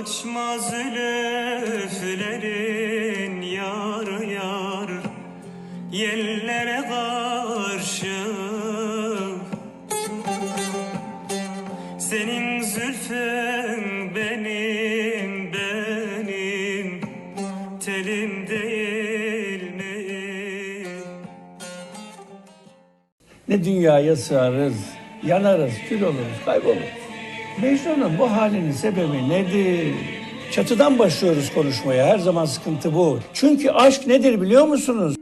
Açmaz lüflerin yar yar Yellere karşı Senin zülfün benim benim Telim değil mi? Ne dünyaya sığarız, yanarız, kül oluruz, kayboluruz. Mecnun'un bu halinin sebebi nedir? Çatıdan başlıyoruz konuşmaya. Her zaman sıkıntı bu. Çünkü aşk nedir biliyor musunuz?